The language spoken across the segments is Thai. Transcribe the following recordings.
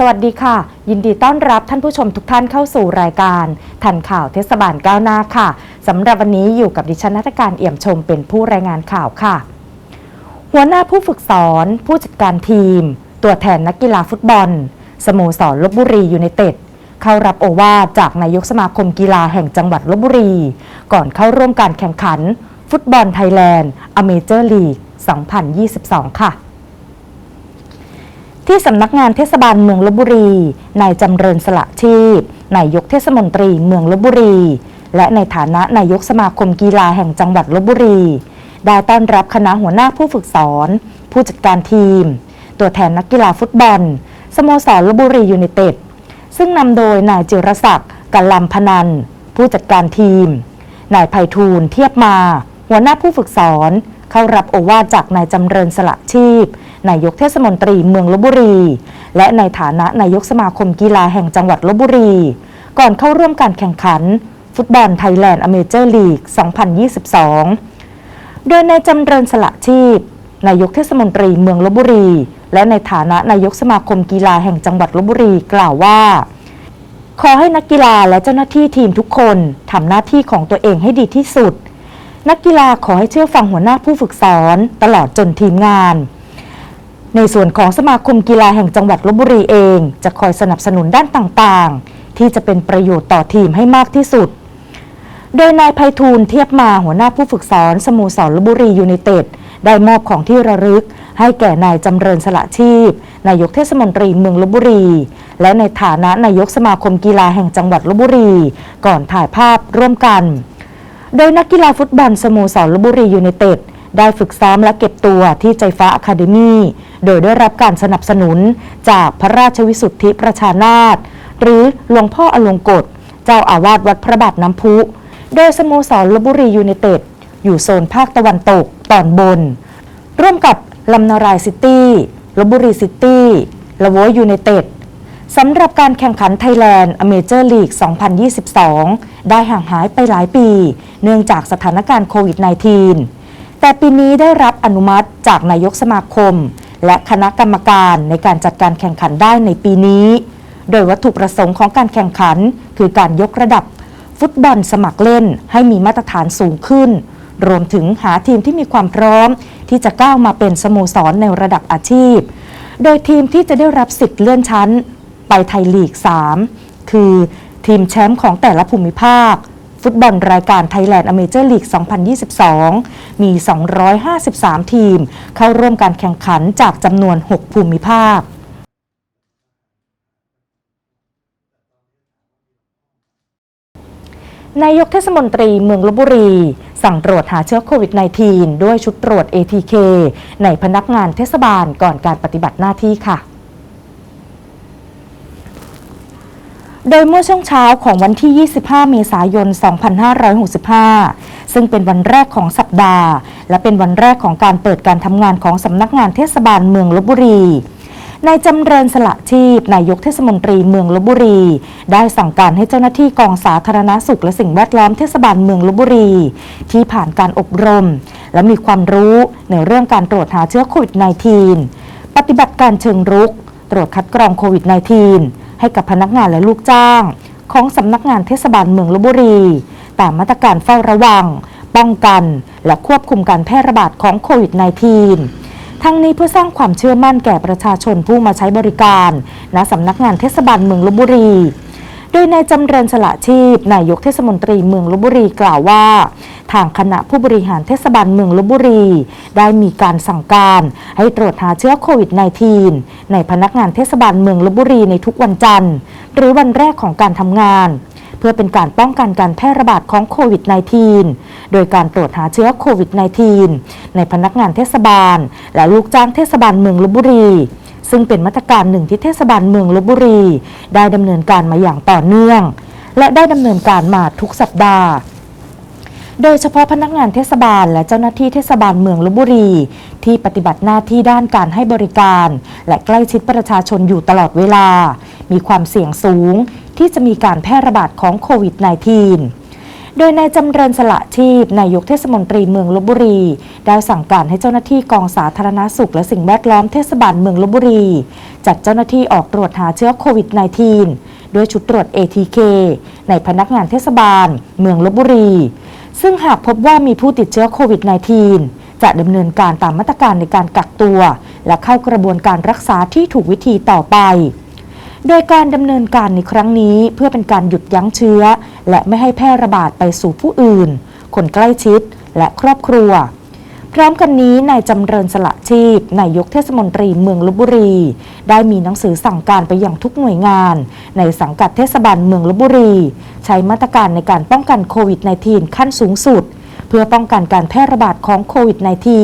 สวัสดีค่ะ ยินดีต้อนรับท่านผู้ชมทุกท่านเข้าสู่รายการทันข่าวเทศบาลก้าวหน้าค่ะสำหรับวันนี้อยู่กับดิฉันนัทการเอี่ยมชมเป็นผู้รายงานข่าวค่ะ หัวหน้าผู้ฝึกสอน ผู้จัดการทีม ตัวแทนนักกีฬาฟุตบอล สโมสรลบบุรียูไนเต็ดเข้ารับโอวาทจากนายกสมาคมกีฬาแห่งจังหวัดลบบุรี ก่อนเข้าร่วมการแข่งขัน ฟุตบอลไทยแลนด์อเมเจอร์ลีก 2022 ค่ะ ที่สำนักงานเทศบาลเมืองลบบุรี นายจำเริญสละชีพ นายกเทศมนตรีเมืองลบบุรี และในฐานะนายกสมาคมกีฬาแห่งจังหวัดลบบุรี ได้ต้อนรับคณะหัวหน้าผู้ฝึกสอน ผู้จัดการทีม ตัวแทนนักกีฬาฟุตบอล สโมสรลบบุรียูไนเต็ด ซึ่งนำโดยนายจิรศักดิ์กัลลำพนัน ผู้จัดการทีม นายไพฑูรย์เทียบมา หัวหน้าผู้ฝึกสอน เข้ารับโอวาทจากนายจำเริญสละชีพ นายกเทศมนตรีเมืองลบบุรี และในฐานะนายกสมาคมกีฬาแห่งจังหวัดลบบุรี ก่อนเข้าร่วมการแข่งขัน ฟุตบอลไทยแลนด์อเมเจอร์ลีก 2022 โดยนายจำเริญสละชีพ นายกเทศมนตรีเมืองลบบุรี และในฐานะนายกสมาคมกีฬาแห่งจังหวัดลบบุรีกล่าวว่าขอให้นักกีฬาและเจ้าหน้าที่ทีมทุกคนทำหน้าที่ของตัวเองให้ดีที่สุด นักกีฬาขอให้เชื่อฟังหัวหน้าผู้ฝึกสอนตลอดจนทีมงาน ในส่วนของสมาคมกีฬาแห่งจังหวัดลบบุรีเอง จะคอยสนับสนุนด้านต่างๆ ที่จะเป็นประโยชน์ต่อทีมให้มากที่สุด โดยนายไพฑูรย์เทียบมาหัวหน้าผู้ฝึกสอนสโมสรลบบุรียูไนเต็ดได้มอบของที่ระลึก ให้แก่นายจำเริญสละชีพ นายกเทศมนตรีเมืองลบบุรี และในฐานะนายกสมาคมกีฬาแห่งจังหวัดลบบุรี ก่อนถ่ายภาพร่วมกัน โดยนักกีฬาฟุตบอลสโมสรลบุรียูไนเต็ดได้ฝึกซ้อมและเก็บตัวที่ใจฟ้าอะคาเดมีโดยได้รับการสนับสนุนจากพระราชวิสุทธิประชานาถหรือหลวงพ่ออลงกฎ เจ้าอาวาสวัดพระบาทน้ำพุ โดยสโมสรลบุรียูไนเต็ดอยู่โซนภาคตะวันตกตอนบน ร่วมกับลำนารายซิตี้ลบบุรีซิตี้ละโวยูไนเต็ด สำหรับการแข่งขันไทยแลนด์อเมเจอร์ลีก 2022 ได้ห่างหายไปหลายปี เนื่องจากสถานการณ์โควิด -19 แต่ปีนี้ได้รับอนุมัติจากนายกสมาคม และคณะกรรมการในการจัดการแข่งขันได้ในปีนี้ โดยวัตถุประสงค์ของการแข่งขัน คือการยกระดับ ฟุตบอลสมัครเล่นให้มีมาตรฐานสูงขึ้น รวมถึงหาทีมที่มีความพร้อม ที่จะก้าวมาเป็นสโมสรในระดับอาชีพ โดยทีมที่จะได้รับสิทธิ์เลื่อนชั้น ไปไทยลีก 3 คือทีมแชมป์ของแต่ละภูมิภาค ฟุตบอลรายการไทยแลนด์อเมเจอร์ลีก 2022 มี 253 ทีม เข้าร่วมการแข่งขันจากจำนวน 6 ภูมิภาคนายกเทศมนตรีเมืองลบบุรี สั่งตรวจหาเชื้อโควิด -19 ด้วยชุดตรวจ ATK ในพนักงานเทศบาลก่อนการปฏิบัติหน้าที่ค่ะ โดยเมื่อช่วงเช้าของวันที่ 25 เมษายน 2565 ซึ่งเป็นวันแรกของสัปดาห์ และเป็นวันแรกของการเปิดการทำงานของสำนักงานเทศบาลเมืองลบบุรีนายจำเริญสละชีพนายกเทศมนตรีเมืองลบบุรี ได้สั่งการให้เจ้าหน้าที่กองสาธารณสุขและสิ่งแวดล้อมเทศบาลเมืองลบบุรี ที่ผ่านการอบรม และมีความรู้ในเรื่องการตรวจหาเชื้อโควิด -19 ปฏิบัติการเชิงรุก ตรวจคัดกรองโควิด -19 ให้กับพนักงานและลูกจ้าง ของสำนักงานเทศบาลเมืองลบบุรี ตามมาตรการเฝ้าระวัง ป้องกัน และควบคุมการแพร่ระบาดของโควิด -19 ทั้งนี้เพื่อสร้างความเชื่อมั่นแก่ประชาชนผู้มาใช้บริการณสำนักงานเทศบาลเมืองลบบุรี ดยนายจำเริญสละชีพนายกเทศมนตรีเมืองลบบุรีกล่าวว่า ทางคณะผู้บริหารเทศบาลเมืองลบบุรี ได้มีการสั่งการให้ตรวจหาเชื้อโควิด -19 ในพนักงานเทศบาลเมืองลบบุรีในทุกวันจันทร์ หรือวันแรกของการทำงาน เพื่อเป็นการป้องกันการแพร่ระบาดของโควิด -19 โดยการตรวจหาเชื้อโควิด -19 ในพนักงานเทศบาล และลูกจ้างเทศบาลเมืองลบบุรี ซึ่งเป็นมาตรการหนึ่งที่เทศบาลเมืองลบบุรี ได้ดำเนินการมาอย่างต่อเนื่อง และได้ดำเนินการมาทุกสัปดาห์โดยเฉพาะพนักงานเทศบาลและเจ้าหน้าที่เทศบาลเมืองลบบุรี ที่ปฏิบัติหน้าที่ด้านการให้บริการ และใกล้ชิดประชาชนอยู่ตลอดเวลา มีความเสี่ยงสูงที่จะมีการแพร่ระบาดของโควิด -19 โดยนายจำเริญสละชีพนายกเทศมนตรีเมืองลบบุรี ได้สั่งการให้เจ้าหน้าที่กองสาธารณาสุขและสิ่งแวดล้อมเทศบาลเมืองลบบุรี จัดเจ้าหน้าที่ออกตรวจหาเชื้อโควิด -19 ด้วยชุดตรวจ ATK ในพนักงานเทศบาล เมืองลบบุรี ซึ่งหากพบว่ามีผู้ติดเชื้อโควิด -19 จะดำเนินการตามมาตรการในการกักตัว และเข้ากระบวนการรักษาที่ถูกวิธีต่อไป โดยการดำเนินการในครั้งนี้เพื่อเป็นการหยุดยั้งเชื้อ และไม่ให้แพร่ระบาดไปสู่ผู้อื่น คนใกล้ชิดและครอบครัว พร้อมกันนี้นายจำเริญสละชีพนายกเทศมนตรีเมืองลบบุรี ได้มีหนังสือสั่งการไปยังทุกหน่วยงาน ในสังกัดเทศบาลเมืองลบบุรี ใช้มาตรการในการป้องกันโควิด -19 ขั้นสูงสุดเพื่อป้องกันการแพร่ระบาดของโควิด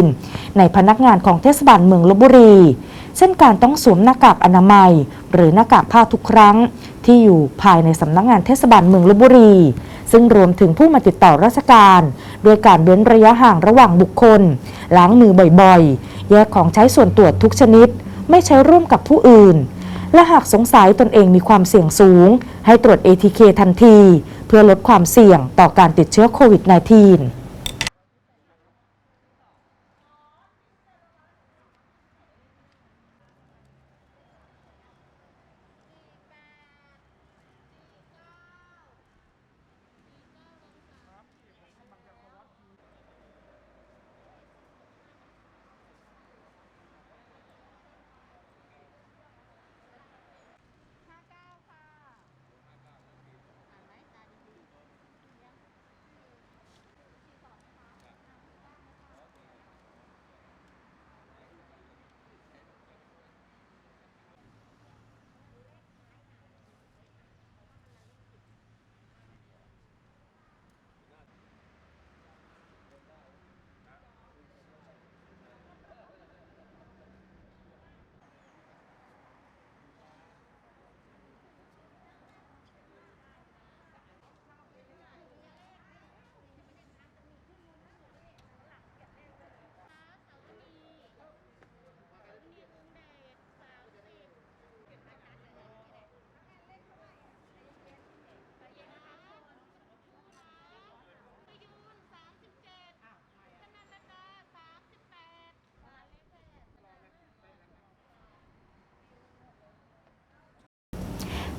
-19 ในพนักงานของเทศบาลเมืองลบบุรี เช่นการต้องสวมหน้ากากอนามัย หรือหน้ากากผ้าทุกครั้ง ที่อยู่ภายในสำนักงานเทศบาลเมืองลบบุรี ซึ่งรวมถึงผู้มาติดต่อราชการด้วยการเว้นระยะห่างระหว่างบุคคล ล้างมือบ่อยๆ แยกของใช้ส่วนตัวทุกชนิด ไม่ใช้ร่วมกับผู้อื่น และหากสงสัยตนเองมีความเสี่ยงสูง ให้ตรวจ ATK ทันที เพื่อลดความเสี่ยงต่อการติดเชื้อโควิด -19